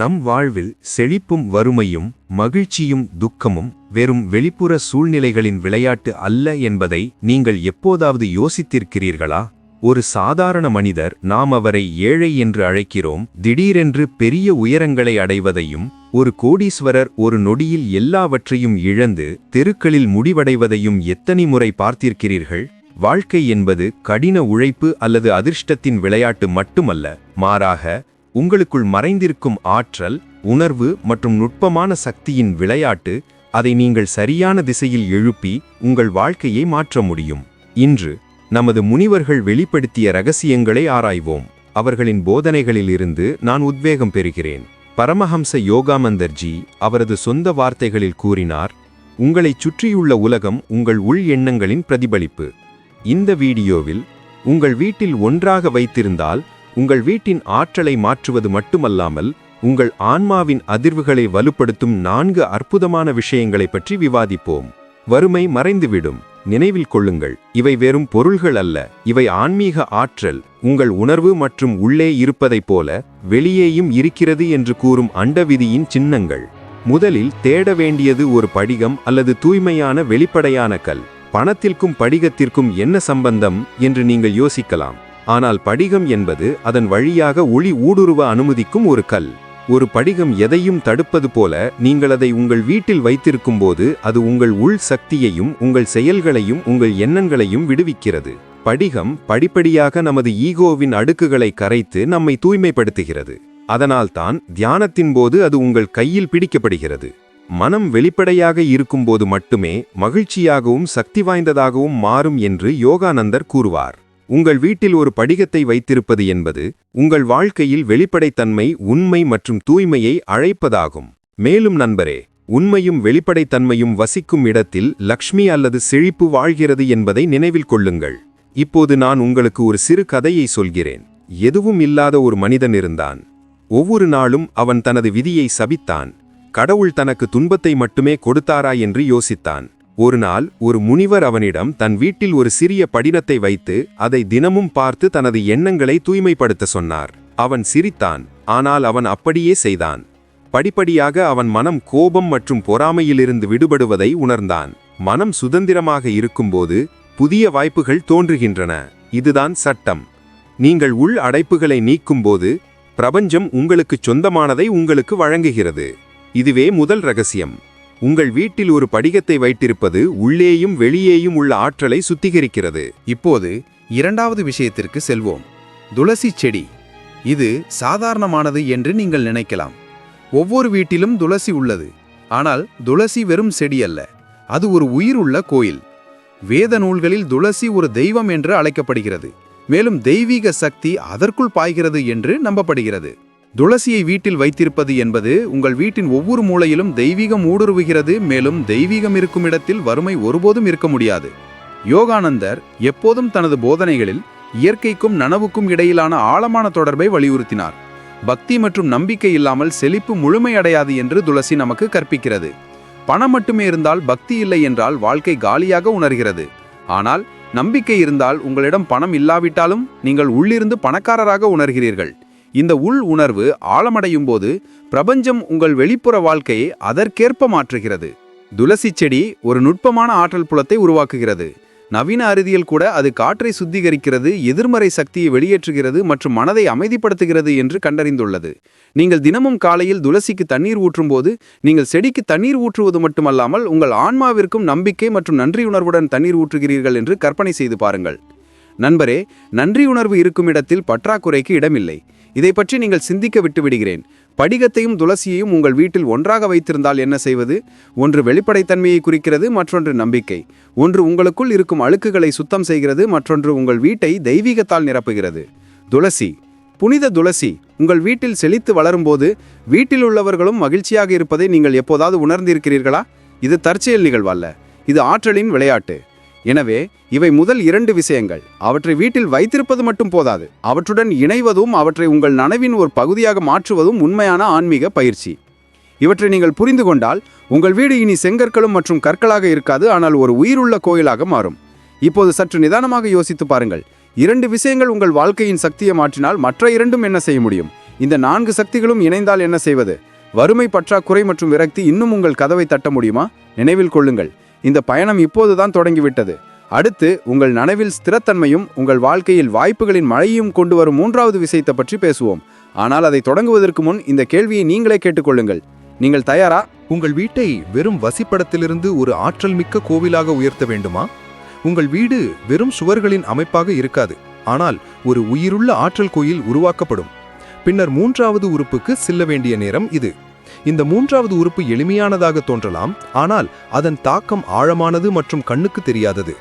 நம் வாழ்வில் செழிப்பும் வறுமையும் மகிழ்ச்சியும் துக்கமும் வெறும் வெளிப்புற சூழ்நிலைகளின் விளையாட்டு அல்ல என்பதை நீங்கள் எப்போதாவது யோசித்திருக்கிறீர்களா? ஒரு சாதாரண மனிதர் நாம் அவரை ஏழை என்று அழைக்கிறோம் திடீரென்று பெரிய உயரங்களை அடைவதையும் ஒரு கோடீஸ்வரர் ஒரு நொடியில் எல்லாவற்றையும் இழந்து தெருக்களில் முடிவடைவதையும் எத்தனை முறை பார்த்திருக்கிறீர்கள்? வாழ்க்கை என்பது கடின உழைப்பு அல்லது அதிர்ஷ்டத்தின் விளையாட்டு மட்டுமல்ல மாறாக உங்களுக்குள் மறைந்திருக்கும் ஆற்றல் உணர்வு மற்றும் நுட்பமான சக்தியின் விளையாட்டு அதை நீங்கள் சரியான திசையில் எழுப்பி உங்கள் வாழ்க்கையை மாற்ற முடியும். இன்று நமது முனிவர்கள் வெளிப்படுத்திய ரகசியங்களை ஆராய்வோம். அவர்களின் போதனைகளிலிருந்து நான் உத்வேகம் பெறுகிறேன். பரமஹம்ச யோகாமந்தர்ஜி அவரது சொந்த வார்த்தைகளில் கூறினார் உங்களைச் சுற்றியுள்ள உலகம் உங்கள் உள் எண்ணங்களின் பிரதிபலிப்பு. இந்த வீடியோவில் உங்கள் வீட்டில் ஒன்றாக வைத்திருந்தால் உங்கள் வீட்டின் ஆற்றலை மாற்றுவது மட்டுமல்லாமல் உங்கள் ஆன்மாவின் அதிர்வுகளை வலுப்படுத்தும் நான்கு அற்புதமான விஷயங்களை பற்றி விவாதிப்போம். வறுமை மறைந்துவிடும். நினைவில் கொள்ளுங்கள். இவை வெறும் பொருள்கள் அல்ல. இவை ஆன்மீக ஆற்றல். உங்கள் உணர்வு மற்றும் உள்ளே இருப்பதைப் போல வெளியேயும் இருக்கிறது என்று கூறும் அண்டவிதியின் சின்னங்கள். முதலில் தேட வேண்டியது ஒரு படிகம் அல்லது தூய்மையான வெளிப்படையான கல். பணத்திற்கும் படிகத்திற்கும் என்ன சம்பந்தம் என்று நீங்கள் யோசிக்கலாம். ஆனால் படிகம் என்பது அதன் வழியாக ஒளி ஊடுருவ அனுமதிக்கும் ஒரு கல். ஒரு படிகம் எதையும் தடுப்பது போல நீங்கள் அதை உங்கள் வீட்டில் வைத்திருக்கும்போது அது உங்கள் உள் சக்தியையும் உங்கள் செயல்களையும் உங்கள் எண்ணங்களையும் விடுவிக்கிறது. படிகம் படிப்படியாக நமது ஈகோவின் அடுக்குகளை கரைத்து நம்மை தூய்மைப்படுத்துகிறது. அதனால்தான் தியானத்தின் போது அது உங்கள் கையில் பிடிக்கப்படுகிறது. மனம் வெளிப்படையாக இருக்கும்போது மட்டுமே மகிழ்ச்சியாகவும் சக்தி வாய்ந்ததாகவும் மாறும் என்று யோகானந்தர் கூறுவார். உங்கள் வீட்டில் ஒரு படிகத்தை வைத்திருப்பது என்பது உங்கள் வாழ்க்கையில் வெளிப்படைத்தன்மை உண்மை மற்றும் தூய்மையை அழைப்பதாகும். மேலும் நண்பரே உண்மையும் வெளிப்படைத்தன்மையும் வசிக்கும் இடத்தில் லக்ஷ்மி அல்லது செழிப்பு வாழ்கிறது என்பதை நினைவில் கொள்ளுங்கள். இப்போது நான் உங்களுக்கு ஒரு சிறு கதையை சொல்கிறேன். எதுவும் இல்லாத ஒரு மனிதன் இருந்தான். ஒவ்வொரு நாளும் அவன் தனது விதியை சபித்தான். கடவுள் தனக்கு துன்பத்தை மட்டுமே கொடுத்தாரா என்று யோசித்தான். ஒரு நாள் ஒரு முனிவர் அவனிடம் தன் வீட்டில் ஒரு சிறிய படினத்தை வைத்து அதை தினமும் பார்த்து தனது எண்ணங்களை தூய்மைப்படுத்த சொன்னார். அவன் சிரித்தான் ஆனால் அவன் அப்படியே செய்தான். படிப்படியாக அவன் மனம் கோபம் மற்றும் பொறாமையிலிருந்து விடுபடுவதை உணர்ந்தான். மனம் சுதந்திரமாக இருக்கும்போது புதிய வாய்ப்புகள் தோன்றுகின்றன. இதுதான் சட்டம். நீங்கள் உள் அடைப்புகளை நீக்கும்போது பிரபஞ்சம் உங்களுக்குச் சொந்தமானதை உங்களுக்கு வழங்குகிறது. இதுவே முதல் ரகசியம். உங்கள் வீட்டில் ஒரு படிகத்தை வைத்திருப்பது உள்ளேயும் வெளியேயும் உள்ள ஆற்றலை சுத்திகரிக்கிறது. இப்போது இரண்டாவது விஷயத்திற்கு செல்வோம். துளசி செடி. இது சாதாரணமானது என்று நீங்கள் நினைக்கலாம். ஒவ்வொரு வீட்டிலும் துளசி உள்ளது. ஆனால் துளசி வெறும் செடி அல்ல. அது ஒரு உயிர் உள்ள கோயில். வேத நூல்களில் துளசி ஒரு தெய்வம் என்று அழைக்கப்படுகிறது. மேலும் தெய்வீக சக்தி அதற்குள் பாய்கிறது என்று நம்பப்படுகிறது. துளசியை வீட்டில் வைத்திருப்பது என்பது உங்கள் வீட்டின் ஒவ்வொரு மூலையிலும் தெய்வீகம் ஊடுருவுகிறது மேலும் தெய்வீகம் இருக்கும் இடத்தில் வறுமை ஒருபோதும் இருக்க முடியாது. யோகானந்தர் எப்போதும் தனது போதனைகளில் இயற்கைக்கும் நனவுக்கும் இடையிலான ஆழமான தொடர்பை வலியுறுத்தினார். பக்தி மற்றும் நம்பிக்கை இல்லாமல் செழிப்பு முழுமையடையாது என்று துளசி நமக்கு கற்பிக்கிறது. பணம் மட்டுமே இருந்தால் பக்தி இல்லை என்றால் வாழ்க்கை காலியாக உணர்கிறது. ஆனால் நம்பிக்கை இருந்தால் உங்களிடம் பணம் இல்லாவிட்டாலும் நீங்கள் உள்ளிருந்து பணக்காரராக உணர்கிறீர்கள். இந்த உள் உணர்வு ஆழமடையும் போது பிரபஞ்சம் உங்கள் வெளிப்புற வாழ்க்கையை அதற்கேற்ப மாற்றுகிறது. துளசி செடி ஒரு நுட்பமான ஆற்றல் புலத்தை உருவாக்குகிறது. நவீன அறிவியல் கூட அது காற்றை சுத்திகரிக்கிறது எதிர்மறை சக்தியை வெளியேற்றுகிறது மற்றும் மனதை அமைதிப்படுத்துகிறது என்று கண்டறிந்துள்ளது. நீங்கள் தினமும் காலையில் துளசிக்கு தண்ணீர் ஊற்றும் போது நீங்கள் செடிக்கு தண்ணீர் ஊற்றுவது மட்டுமல்லாமல் உங்கள் ஆன்மாவிற்கும் நம்பிக்கை மற்றும் நன்றியுணர்வுடன் தண்ணீர் ஊற்றுகிறீர்கள் என்று கற்பனை செய்து பாருங்கள். நண்பரே நன்றியுணர்வு இருக்கும் இடத்தில் பற்றாக்குறைக்கு இடமில்லை. இதை பற்றி நீங்கள் சிந்திக்க விட்டுவிடுகிறேன். படிகத்தையும் துளசியையும் உங்கள் வீட்டில் ஒன்றாக வைத்திருந்தால் என்ன செய்வது? ஒன்று வெளிப்படைத்தன்மையை குறிக்கிறது மற்றொன்று நம்பிக்கை. ஒன்று உங்களுக்குள் இருக்கும் அழுக்குகளை சுத்தம் செய்கிறது மற்றொன்று உங்கள் வீட்டை தெய்வீகத்தால் நிரப்புகிறது. துளசி. புனித துளசி. உங்கள் வீட்டில் செழித்து வளரும்போது வீட்டில் உள்ளவர்களும் மகிழ்ச்சியாக இருப்பதை நீங்கள் எப்போதாவது உணர்ந்திருக்கிறீர்களா? இது தற்செயல் நிகழ்வல்ல. இது ஆற்றலின் விளையாட்டு. எனவே இவை முதல் இரண்டு விஷயங்கள். அவற்றை வீட்டில் வைத்திருப்பது மட்டும் போதாது. அவற்றுடன் இணைவதும் அவற்றை உங்கள் நனவின் ஒரு பகுதியாக மாற்றுவதும் உண்மையான ஆன்மீக பயிற்சி. இவற்றை நீங்கள் புரிந்து கொண்டால் உங்கள் வீடு இனி செங்கற்களும் மற்றும் கற்களாக இருக்காது ஆனால் ஒரு உயிருள்ள கோயிலாக மாறும். இப்போது சற்று நிதானமாக யோசித்து பாருங்கள். இரண்டு விஷயங்கள் உங்கள் வாழ்க்கையின் சக்தியை மாற்றினால் மற்ற இரண்டும் என்ன செய்ய முடியும்? இந்த நான்கு சக்திகளும் இணைந்தால் என்ன செய்வது? வறுமை பற்றாக்குறை மற்றும் விரக்தி இன்னும் உங்கள் கதவை தட்ட முடியுமா? நினைவில் கொள்ளுங்கள். இந்த பயணம் இப்போதுதான் தொடங்கிவிட்டது. அடுத்து உங்கள் நனவில் ஸ்திரத்தன்மையும் உங்கள் வாழ்க்கையில் வாய்ப்புகளின் மழையும் கொண்டு வரும் மூன்றாவது விஷயத்தை பற்றி பேசுவோம். ஆனால் அதை தொடங்குவதற்கு முன் இந்த கேள்வியை நீங்களே கேட்டுக்கொள்ளுங்கள் நீங்கள் தயாரா? உங்கள் வீட்டை வெறும் வசிப்படத்திலிருந்து ஒரு ஆற்றல் மிக்க கோவிலாக உயர்த்த வேண்டுமா? உங்கள் வீடு வெறும் சுவர்களின் அமைப்பாக இருக்காது. ஆனால் ஒரு உயிருள்ள ஆற்றல் கோயில் உருவாக்கப்படும். பின்னர் மூன்றாவது உறுப்புக்கு செல்ல வேண்டிய நேரம் இது. இந்த மூன்றாவது உறுப்பு எளிமையானதாக தோன்றலாம் ஆனால் அதன் தாக்கம் ஆழமானது மற்றும் கண்ணுக்கு தெரியாதது.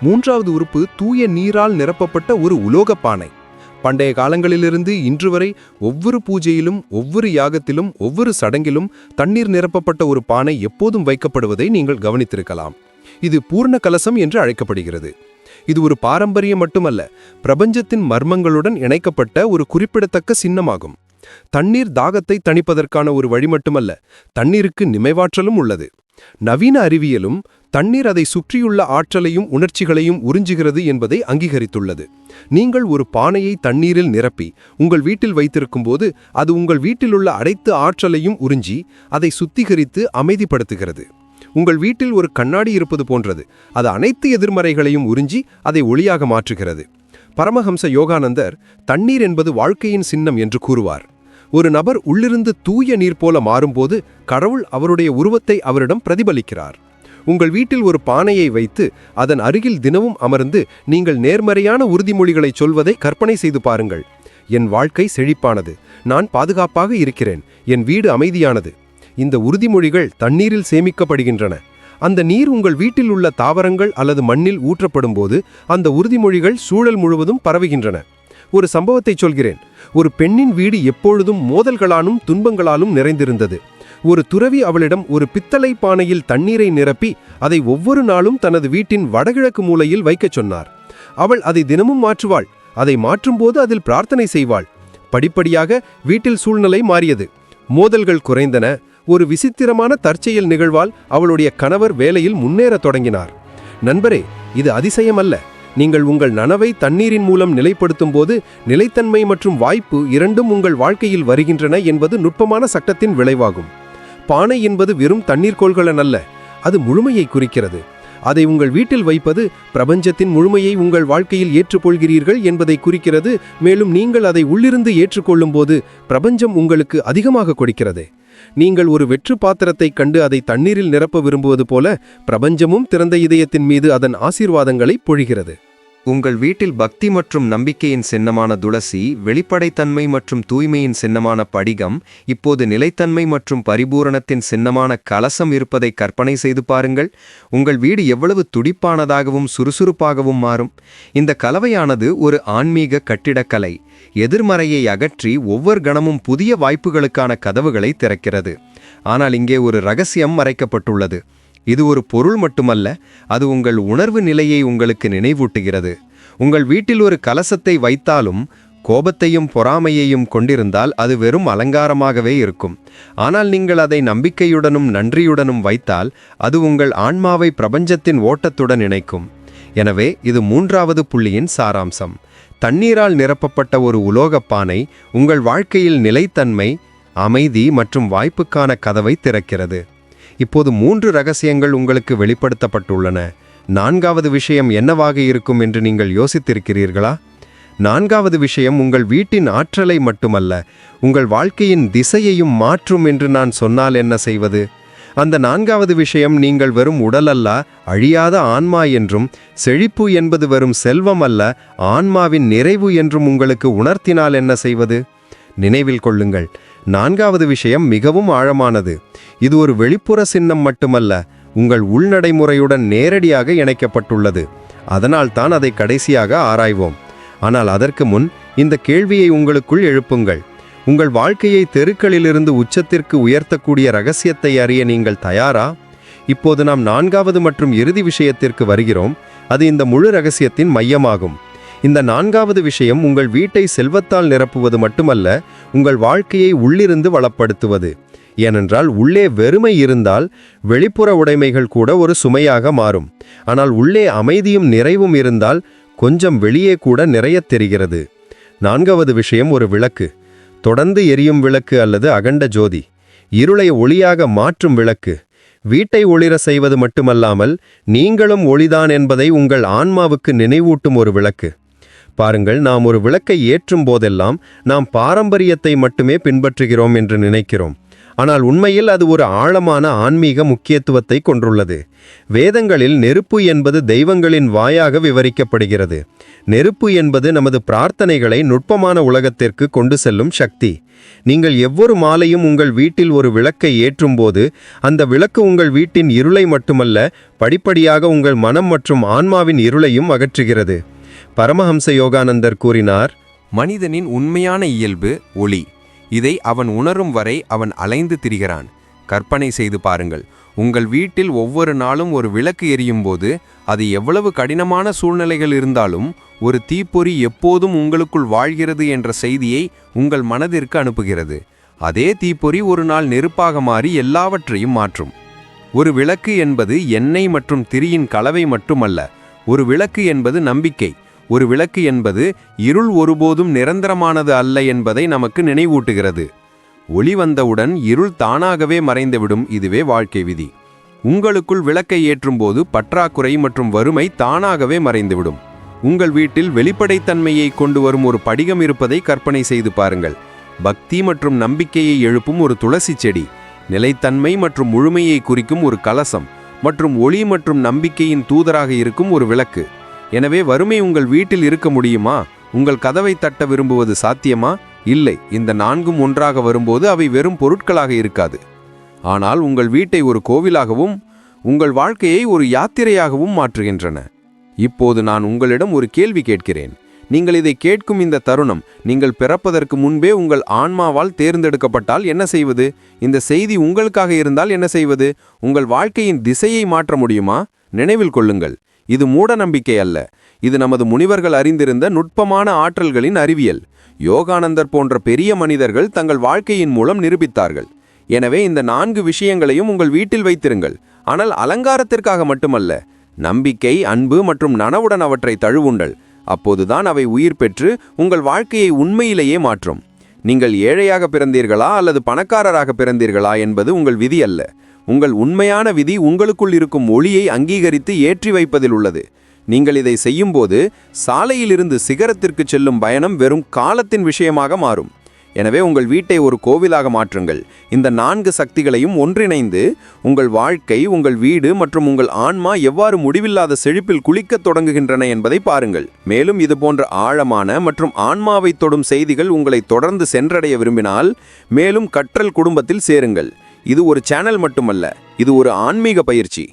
மூன்றாவது உறுப்பு தூய நீரால் நிரப்பப்பட்ட ஒரு உலோகப் பானை. பண்டைய காலங்களிலிருந்து இன்று வரை ஒவ்வொரு பூஜையிலும் ஒவ்வொரு யாகத்திலும் ஒவ்வொரு சடங்கிலும் தண்ணீர் நிரப்பப்பட்ட ஒரு பானை எப்போதும் வைக்கப்படுவதை நீங்கள் கவனித்திருக்கலாம். இது பூர்ண கலசம் என்று அழைக்கப்படுகிறது. இது ஒரு பாரம்பரியம் மட்டுமல்ல பிரபஞ்சத்தின் மர்மங்களுடன் இணைக்கப்பட்ட ஒரு குறிப்பிடத்தக்க சின்னமாகும். தண்ணீர் தாகத்தை தணிப்பதற்கான ஒரு வழி மட்டுமல்ல தண்ணீருக்கு நிமைவாற்றலும் உள்ளது. நவீன அறிவியலும் தண்ணீர் அதை சுற்றியுள்ள ஆற்றலையும் உணர்ச்சிகளையும் உறிஞ்சுகிறது என்பதை அங்கீகரித்துள்ளது. நீங்கள் ஒரு பானையை தண்ணீரில் நிரப்பி உங்கள் வீட்டில் வைத்திருக்கும்போது அது உங்கள் வீட்டிலுள்ள அனைத்து ஆற்றலையும் உறிஞ்சி அதை சுத்திகரித்து அமைதிப்படுத்துகிறது. உங்கள் வீட்டில் ஒரு கண்ணாடி இருப்பது போன்றது அது அனைத்து எதிர்மறைகளையும் உறிஞ்சி அதை ஒளியாக மாற்றுகிறது. பரமஹம்ச யோகானந்தர் தண்ணீர் என்பது வாழ்க்கையின் சின்னம் என்று கூறுவார். ஒரு நபர் உள்ளிருந்து தூய நீர் போல மாறும்போது கடவுள் அவருடைய உருவத்தை அவரிடம் பிரதிபலிக்கிறார். உங்கள் வீட்டில் ஒரு பானையை வைத்து அதன் அருகில் தினமும் அமர்ந்து நீங்கள் நேர்மறையான உறுதிமொழிகளை சொல்வதை கற்பனை செய்து பாருங்கள். என் வாழ்க்கை செழிப்பானது. நான் பாதுகாப்பாக இருக்கிறேன். என் வீடு அமைதியானது. இந்த உறுதிமொழிகள் தண்ணீரில் சேமிக்கப்படுகின்றன. அந்த நீர் உங்கள் வீட்டில் உள்ள தாவரங்கள் அல்லது மண்ணில் ஊற்றப்படும்போது அந்த உறுதிமொழிகள் சூழல் முழுவதும் பரவுகின்றன. ஒரு சம்பவத்தை சொல்கிறேன். ஒரு பெண்ணின் வீடு எப்பொழுதும் மோதல்களாலும் துன்பங்களாலும் நிறைந்திருந்தது. ஒரு துறவி அவளிடம் ஒரு பித்தளை பானையில் தண்ணீரை நிரப்பி அதை ஒவ்வொரு நாளும் தனது வீட்டின் வடகிழக்கு மூலையில் வைக்கச் சொன்னார். அவள் அதை தினமும் மாற்றுவாள். அதை மாற்றும்போது அதில் பிரார்த்தனை செய்வாள். படிப்படியாக வீட்டில் சூழ்நிலை மாறியது. மோதல்கள் குறைந்தன. ஒரு விசித்திரமான தற்செயல் நிகழ்வால் அவளுடைய கணவர் வேலையில் முன்னேறத் தொடங்கினார். நண்பரே இது அதிசயமல்ல. நீங்கள் உங்கள் நனவை தண்ணீரின் மூலம் நிலைப்படுத்தும் போது நிலைத்தன்மை மற்றும் வாய்ப்பு இரண்டும் உங்கள் வாழ்க்கையில் வருகின்றன என்பது நுட்பமான சட்டத்தின் விளைவாகும். பானை என்பது வெறும் தண்ணீர் கோள்களன் அல்ல அது முழுமையை குறிக்கிறது. அதை உங்கள் வீட்டில் வைப்பது பிரபஞ்சத்தின் முழுமையை உங்கள் வாழ்க்கையில் ஏற்றுக்கொள்கிறீர்கள் என்பதை குறிக்கிறது மேலும் நீங்கள் அதை உள்ளிருந்து ஏற்றுக்கொள்ளும்போது பிரபஞ்சம் உங்களுக்கு அதிகமாக கொடுக்கிறது. நீங்கள் ஒரு வெற்று பாத்திரத்தைக் கண்டு அதை தண்ணீரில் நிரப்ப விரும்புவது போல பிரபஞ்சமும் திறந்த இதயத்தின் மீது அதன் ஆசீர்வாதங்களை பொழிகிறது. உங்கள் வீட்டில் பக்தி மற்றும் நம்பிக்கையின் சின்னமான துளசி வெளிப்படைத்தன்மை மற்றும் தூய்மையின் சின்னமான படிகம் இப்போது நிலைத்தன்மை மற்றும் பரிபூரணத்தின் சின்னமான கலசம் இருப்பதை கற்பனை செய்து பாருங்கள். உங்கள் வீடு எவ்வளவு துடிப்பானதாகவும் சுறுசுறுப்பாகவும் மாறும். இந்த கலவையானது ஒரு ஆன்மீக கட்டிடக்கலை. எதிர்மறையை அகற்றி ஒவ்வொரு கணமும் புதிய வாய்ப்புகளுக்கான கதவுகளை திறக்கிறது. ஆனால் இங்கே ஒரு ரகசியம் மறைக்கப்பட்டுள்ளது. இது ஒரு பொருள் மட்டுமல்ல அது உங்கள் உணர்வு நிலையை உங்களுக்கு நினைவூட்டுகிறது. உங்கள் வீட்டில் ஒரு கலசத்தை வைத்தாலும் கோபத்தையும் பொறாமையையும் கொண்டிருந்தால் அது வெறும் அலங்காரமாகவே இருக்கும். ஆனால் நீங்கள் அதை நம்பிக்கையுடனும் நன்றியுடனும் வைத்தால் அது உங்கள் ஆன்மாவை பிரபஞ்சத்தின் ஓட்டத்துடன் இணைக்கும். எனவே இது மூன்றாவது புள்ளியின் சாராம்சம். தண்ணீரால் நிரப்பப்பட்ட ஒரு உலோகப் பானை உங்கள் வாழ்க்கையில் நிலைத்தன்மை அமைதி மற்றும் வாய்ப்புக்கான கதவை திறக்கிறது. இப்போது மூன்று ரகசியங்கள் உங்களுக்கு வெளிப்படுத்தப்பட்டுள்ளன. நான்காவது விஷயம் என்னவாக இருக்கும் என்று நீங்கள் யோசித்திருக்கிறீர்களா? நான்காவது விஷயம் உங்கள் வீட்டின் ஆற்றலை மட்டுமல்ல உங்கள் வாழ்க்கையின் திசையையும் மாற்றும் என்று நான் சொன்னால் என்ன செய்வது? அந்த நான்காவது விஷயம் நீங்கள் வெறும் உடலல்ல அழியாத ஆன்மா என்றும் செழிப்பு என்பது வெறும் செல்வம் அல்ல ஆன்மாவின் நிறைவு என்றும் உங்களுக்கு உணர்த்தினால் என்ன செய்வது? நினைவில் கொள்ளுங்கள். நான்காவது விஷயம் மிகவும் ஆழமானது. இது ஒரு வெளிப்புற சின்னம் மட்டுமல்ல உங்கள் உள்நடைமுறையுடன் நேரடியாக இணைக்கப்பட்டுள்ளது. அதனால்தான் அதை கடைசியாக ஆராய்வோம். ஆனால் அதற்கு முன் இந்த கேள்வியை உங்களுக்குள் எழுப்புங்கள். உங்கள் வாழ்க்கையை தெருக்களிலிருந்து உச்சத்திற்கு உயர்த்தக்கூடிய ரகசியத்தை அறிய நீங்கள் தயாரா? இப்போது நாம் நான்காவது மற்றும் இறுதி விஷயத்திற்கு வருகிறோம். அது இந்த முழு ரகசியத்தின் மையமாகும். இந்த நான்காவது விஷயம் உங்கள் வீட்டை செல்வத்தால் நிரப்புவது மட்டுமல்ல உங்கள் வாழ்க்கையை உள்ளிருந்து வளப்படுத்துவது. ஏனென்றால் உள்ளே வெறுமை இருந்தால் வெளிப்புற உடைமைகள் கூட ஒரு சுமையாக மாறும். ஆனால் உள்ளே அமைதியும் நிறைவும் இருந்தால் கொஞ்சம் வெளியே கூட நிறைய தெரிகிறது. நான்காவது விஷயம் ஒரு விளக்கு. தொடர்ந்து எரியும் விளக்கு அல்லது அகண்ட ஜோதி. இருளை ஒளியாக மாற்றும் விளக்கு. வீட்டை ஒளிர செய்வது மட்டுமல்லாமல் நீங்களும் ஒளிதான் என்பதை உங்கள் ஆன்மாவுக்கு நினைவூட்டும் ஒரு விளக்கு. பாருங்கள் நாம் ஒரு விளக்கை ஏற்றும் போதெல்லாம் நாம் பாரம்பரியத்தை மட்டுமே பின்பற்றுகிறோம் என்று நினைக்கிறோம். ஆனால் உண்மையில் அது ஒரு ஆழமான ஆன்மீக முக்கியத்துவத்தை கொண்டுள்ளது. வேதங்களில் நெருப்பு என்பது தெய்வங்களின் வாயாக விவரிக்கப்படுகிறது. நெருப்பு என்பது நமது பிரார்த்தனைகளை நுட்பமான உலகத்திற்கு கொண்டு செல்லும் சக்தி. நீங்கள் எவ்வொரு மாலையும் உங்கள் வீட்டில் ஒரு விளக்கை ஏற்றும்போது அந்த விளக்கு உங்கள் வீட்டின் இருளை மட்டுமல்ல படிப்படியாக உங்கள் மனம் மற்றும் ஆன்மாவின் இருளையும் அகற்றுகிறது. பரமஹம்ச யோகானந்தர் கூறினார் மனிதனின் உண்மையான இயல்பு ஒளி. இதை அவன் உணரும் வரை அவன் அலைந்து திரிகிறான். கற்பனை செய்து பாருங்கள். உங்கள் வீட்டில் ஒவ்வொரு நாளும் ஒரு விளக்கு எரியும் போது அது எவ்வளவு கடினமான சூழ்நிலைகள் இருந்தாலும் ஒரு தீப்பொறி எப்போதும் உங்களுக்குள் வாழ்கிறது என்ற செய்தியை உங்கள் மனதிற்கு அனுப்புகிறது. அதே தீப்பொறி ஒரு நாள் நெருப்பாக மாறி எல்லாவற்றையும் மாற்றும். ஒரு விளக்கு என்பது எண்ணெய் மற்றும் திரியின் கலவை மட்டுமல்ல ஒரு விளக்கு என்பது நம்பிக்கை. ஒரு விளக்கு என்பது இருள் ஒருபோதும் நிரந்தரமானது அல்ல என்பதை நமக்கு நினைவூட்டுகிறது. ஒளி வந்தவுடன் இருள் தானாகவே மறைந்துவிடும் இதுவே வாழ்க்கை விதி. உங்களுக்குள் விளக்கை ஏற்றும்போது பற்றாக்குறை மற்றும் வறுமை தானாகவே மறைந்துவிடும். உங்கள் வீட்டில் வெளிப்படைத்தன்மையை கொண்டு வரும் ஒரு படிகம் இருப்பதை கற்பனை செய்து பாருங்கள். பக்தி மற்றும் நம்பிக்கையை எழுப்பும் ஒரு துளசி செடி. நிலைத்தன்மை மற்றும் முழுமையை குறிக்கும் ஒரு கலசம் மற்றும் ஒளி மற்றும் நம்பிக்கையின் தூதராக இருக்கும் ஒரு விளக்கு. எனவே வறுமை உங்கள் வீட்டில் இருக்க முடியுமா? உங்கள் கதவை தட்ட விரும்புவது சாத்தியமா? இல்லை. இந்த நான்கும் ஒன்றாக வரும்போது அவை வெறும் பொருட்களாக இருக்காது. ஆனால் உங்கள் வீட்டை ஒரு கோவிலாகவும் உங்கள் வாழ்க்கையை ஒரு யாத்திரையாகவும் மாற்றுகின்றன. இப்போது நான் உங்களிடம் ஒரு கேள்வி கேட்கிறேன். நீங்கள் இதை கேட்கும் இந்த தருணம் நீங்கள் பிறப்பதற்கு முன்பே உங்கள் ஆன்மாவால் தேர்ந்தெடுக்கப்பட்டால் என்ன செய்வது? இந்த செய்தி உங்களுக்காக இருந்தால் என்ன செய்வது? உங்கள் வாழ்க்கையின் திசையை மாற்ற முடியுமா? நினைவில் கொள்ளுங்கள். இது மூட நம்பிக்கை அல்ல இது நமது முனிவர்கள் அறிந்திருந்த நுட்பமான ஆற்றல்களின் அறிவியல். யோகானந்தர் போன்ற பெரிய மனிதர்கள் தங்கள் வாழ்க்கையின் மூலம் நிரூபித்தார்கள். எனவே இந்த நான்கு விஷயங்களையும் உங்கள் வீட்டில் வைத்திருங்கள். ஆனால் அலங்காரத்திற்காக மட்டுமல்ல. நம்பிக்கை அன்பு மற்றும் நனவுடன் அவற்றை தழுவுண்டல் அப்போதுதான் அவை உயிர் பெற்று உங்கள் வாழ்க்கையை உண்மையிலேயே மாற்றும். நீங்கள் ஏழையாக பிறந்தீர்களா அல்லது பணக்காரராக பிறந்தீர்களா என்பது உங்கள் விதி அல்ல உங்கள் உண்மையான விதி உங்களுக்குள் இருக்கும் ஒளியை அங்கீகரித்து ஏற்றி வைப்பதில் உள்ளது. நீங்கள் இதை செய்யும்போது சாலையிலிருந்து சிகரத்திற்கு செல்லும் பயணம் வெறும் காலத்தின் விஷயமாக மாறும். எனவே உங்கள் வீட்டை ஒரு கோவிலாக மாற்றுங்கள். இந்த நான்கு சக்திகளையும் ஒன்றிணைந்து உங்கள் வாழ்க்கை உங்கள் வீடு மற்றும் உங்கள் ஆன்மா எவ்வாறு முடிவில்லாத செழிப்பில் குளிக்கத் தொடங்குகின்றன என்பதை பாருங்கள். மேலும் இது போன்ற ஆழமான மற்றும் ஆன்மாவை தொடும் செய்திகள் உங்களை தொடர்ந்து சென்றடைய விரும்பினால் மேலும் கற்றல் குடும்பத்தில் சேருங்கள். இது ஒரு சேனல் மட்டுமல்ல இது ஒரு ஆன்மீக பயிற்சி.